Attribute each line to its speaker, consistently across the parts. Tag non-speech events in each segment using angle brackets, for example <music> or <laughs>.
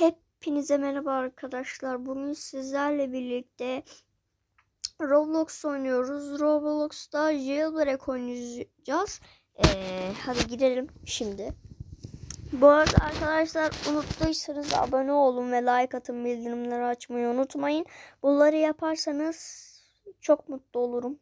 Speaker 1: Hepinize merhaba arkadaşlar. Bugün sizlerle birlikte Roblox oynuyoruz. Roblox'ta Jailbreak oynayacağız. Ee, hadi gidelim şimdi. Bu arada arkadaşlar unuttuysanız abone olun ve like atın bildirimleri açmayı unutmayın. Bunları yaparsanız çok mutlu olurum.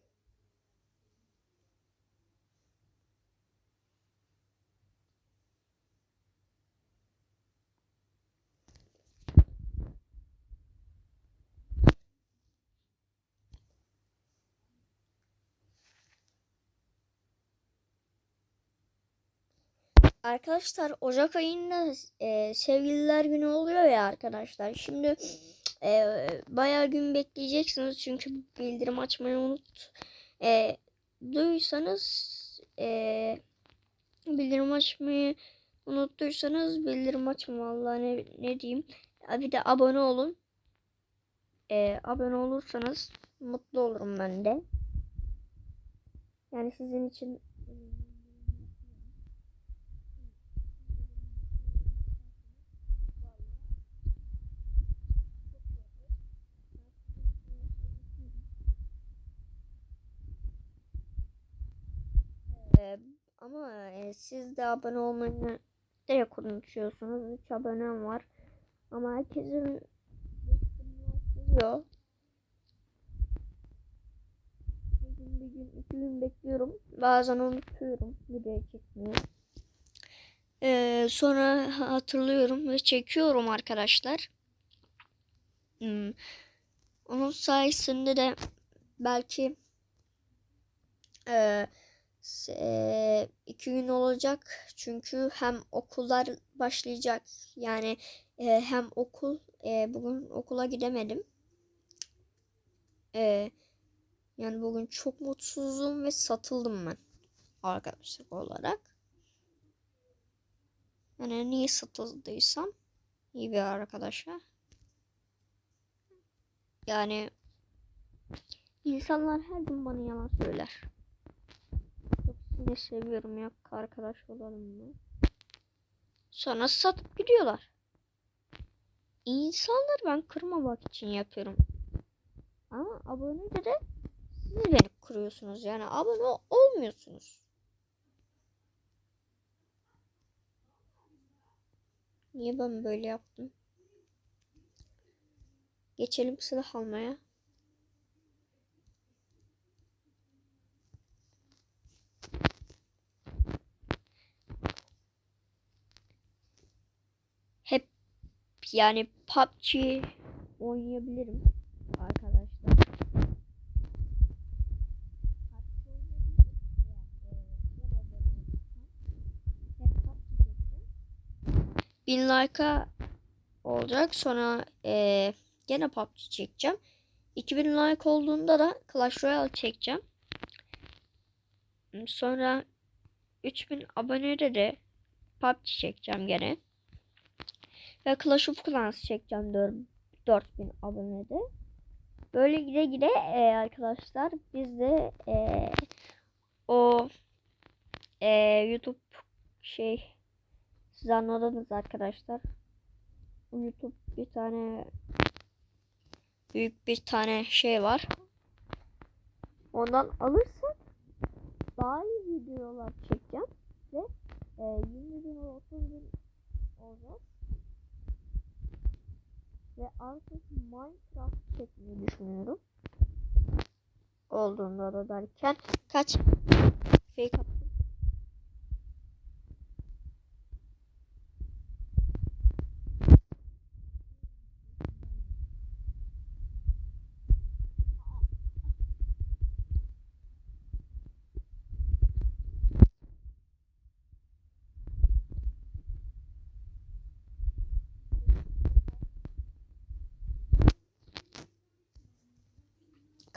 Speaker 1: Arkadaşlar Ocak ayında e, sevgililer günü oluyor ya arkadaşlar. Şimdi e, bayağı gün bekleyeceksiniz çünkü bildirim açmayı unut. E, duysanız e, bildirim açmayı unuttuysanız bildirim açma vallahi ne, ne diyeyim. Bir de abone olun. E, abone olursanız mutlu olurum ben de. Yani sizin için Ee, ama e, siz de abone olmayı direkt unutuyorsunuz. 3 abonem var. Ama herkesin bekliyor. Bir gün, bir gün, iki gün bekliyorum. Bazen unutuyorum video çekmeyi. Ee, sonra hatırlıyorum ve çekiyorum arkadaşlar. Hmm. Onun sayesinde de belki eee e, iki gün olacak. Çünkü hem okullar başlayacak. Yani e, hem okul e, bugün okula gidemedim. E, yani bugün çok mutsuzum ve satıldım ben arkadaşlar olarak. Yani niye satıldıysam iyi bir arkadaşa. Yani insanlar her gün bana yalan söyler ne seviyorum ya arkadaş olalım mı? Sonra satıp gidiyorlar. İnsanlar ben kırmamak için yapıyorum. Ama abone de, siz beni kırıyorsunuz. Yani abone olmuyorsunuz. Niye ben böyle yaptım? Geçelim silah almaya. Yani PUBG oynayabilirim arkadaşlar. Bin like'a olacak. Sonra ee, gene PUBG çekeceğim. 2000 like olduğunda da Clash Royale çekeceğim. Sonra 3000 abonede de PUBG çekeceğim gene. Ve Clash of Clans çekeceğim 4, 4000 abonede. Böyle gide gide e, arkadaşlar biz de e, o e, YouTube şey siz anladınız arkadaşlar. YouTube bir tane büyük bir tane şey var. Ondan alırsak daha iyi videolar çekeceğim ve e, 20 bin 30 bin olacak. Ve artık Minecraft çekmeyi düşünüyorum. Olduğunda da derken kaç fake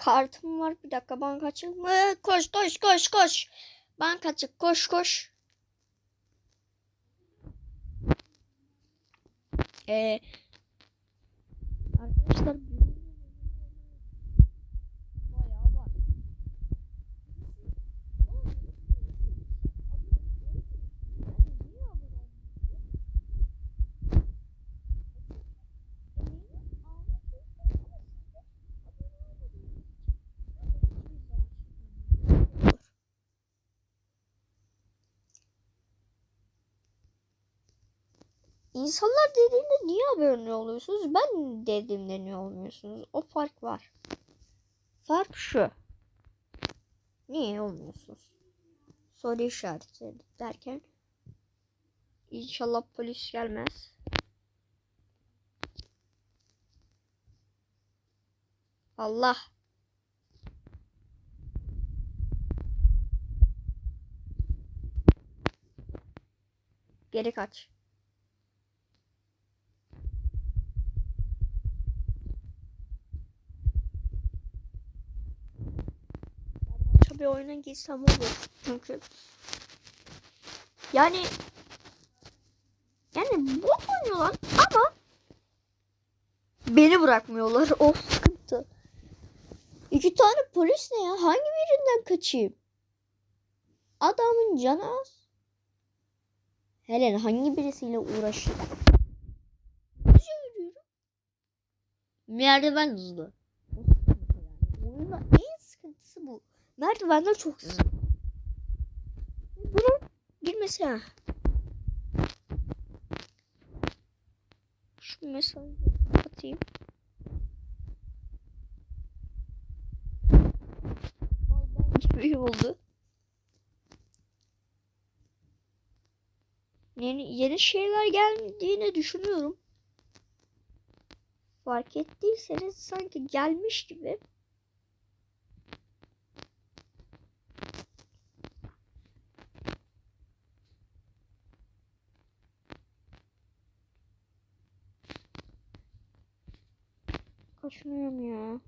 Speaker 1: Kartım var. Bir dakika bankacı mı? Koş koş koş koş. Bankacı koş koş. Ee, arkadaşlar bayağı var. İnsanlar dediğinde niye abone oluyorsunuz? Ben dediğimde niye olmuyorsunuz? O fark var. Fark şu. Niye olmuyorsunuz? Soru işareti derken İnşallah polis gelmez. Allah. Geri kaç. Tabii oyuna girsem olur. Çünkü yani yani bot oynuyorlar ama beni bırakmıyorlar. <laughs> Of sıkıntı. İki tane polis ne ya? Hangi birinden kaçayım? Adamın canı az. Helen hangi birisiyle uğraşayım? Hızlı yürüyorum. Merdiven hızlı. Oyunda en sıkıntısı bu. Merdivenler çok hızlı. Bunu girmesene. Şu mesajı atayım. gibi oldu. Yeni, yeni şeyler geldiğini düşünüyorum. Fark ettiyseniz sanki gelmiş gibi. Kaçınıyorum ya.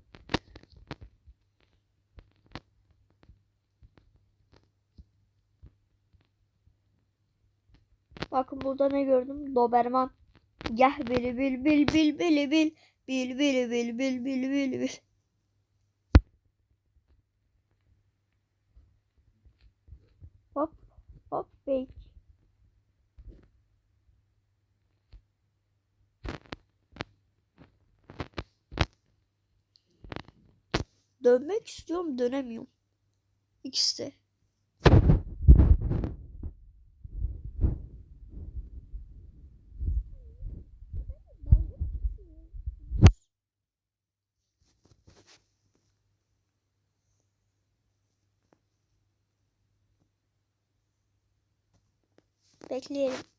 Speaker 1: Bakın burada ne gördüm? Doberman. Gel bil bil bil bil bil bil bil bil bil bil bil bil bil. Hop hop bey. Dönmek istiyorum dönemiyorum. İkisi de. Bekleyelim.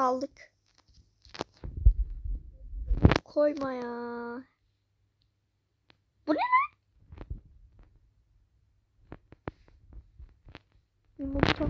Speaker 1: Aldık. Koyma ya. Bu ne lan? Yumurta.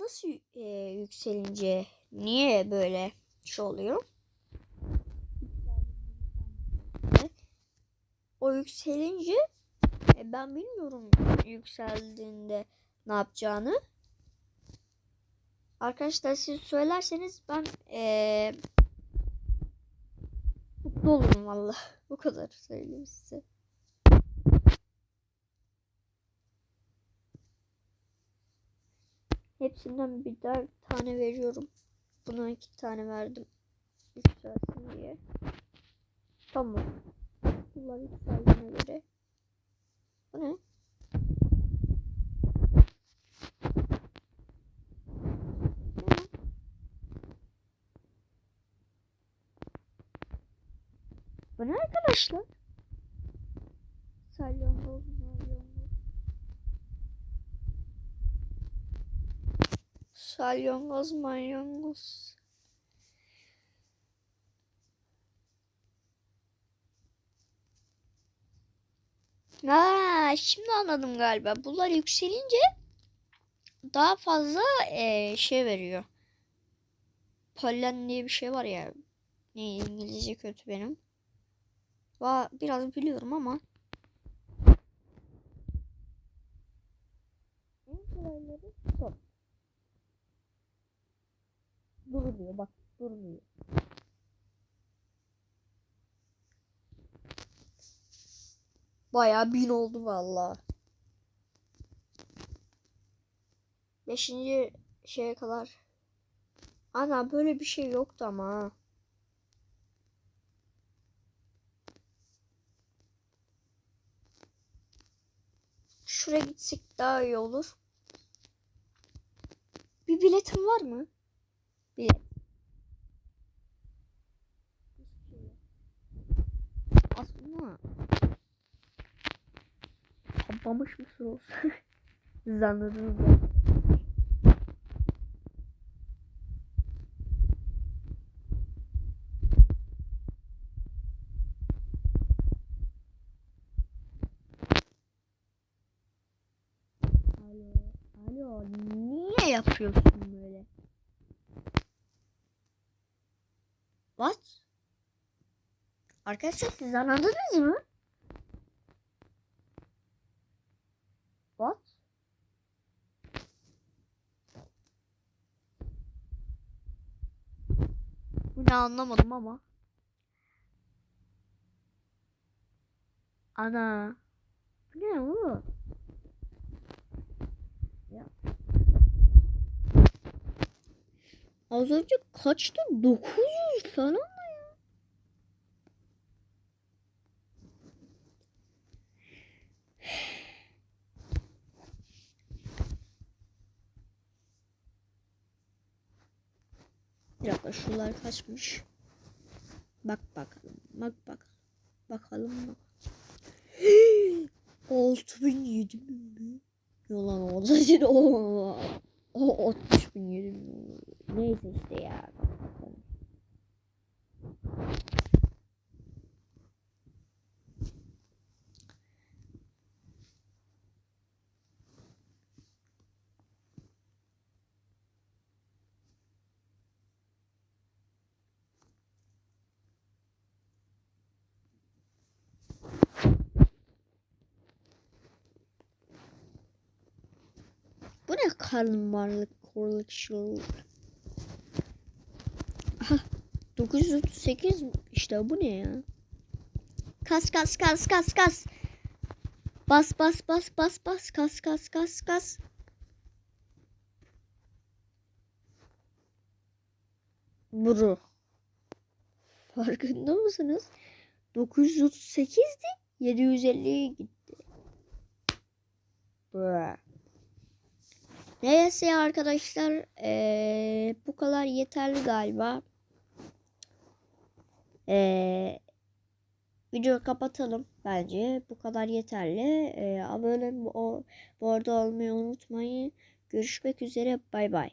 Speaker 1: Nasıl e, yükselince niye böyle şey oluyor? O yükselince e, ben bilmiyorum yükseldiğinde ne yapacağını. Arkadaşlar siz söylerseniz ben e, mutlu olurum valla. Bu kadar söyleyeyim size. Hepsinden bir tane veriyorum. Buna iki tane verdim. Yükselsin diye. Tamam. Bunlar yükseldiğine göre. Bu ne? Bu ne? Arkadaşlar? Salyangoz, salyangoz. Salyangoz, malyangoz. Ha, şimdi anladım galiba. Bunlar yükselince daha fazla eee, şey veriyor. Pollen diye bir şey var ya. Ne İngilizce kötü benim. Va biraz biliyorum ama. En kolay diğerleri son. Durmuyor bak durmuyor. Bayağı bin oldu valla. Beşinci şeye kadar. Ana böyle bir şey yoktu ama. Şuraya gitsek daha iyi olur. Bir biletim var mı? Yok. Aslında kapamış siz anladınız ya. Alo, alo, niye yapıyorsun böyle? What? Arkadaşlar siz anladınız mı? What? Bu ne anlamadım ama. Ana. Bu ne oğlum? Az önce kaçtı? 900 falan mı ya? Bir dakika şunlar kaçmış. Bak bakalım. Bak bak. Bakalım bak. 6000 7000 mi? Yalan oldu. O o 60 bin 20 bin. Neyse işte ya. Bu ne karnım varlık korluk şıllık. Aha 938 işte bu ne ya? Kas kas kas kas kas. Bas bas bas bas bas kas kas kas kas. Buru. Farkında mısınız? 938'di 750'ye gitti. Bruh. Neyse arkadaşlar eee, bu kadar yeterli galiba. Eee videoyu kapatalım bence. Bu kadar yeterli. Eee abone o, bu arada olmayı unutmayın. Görüşmek üzere. Bay bay.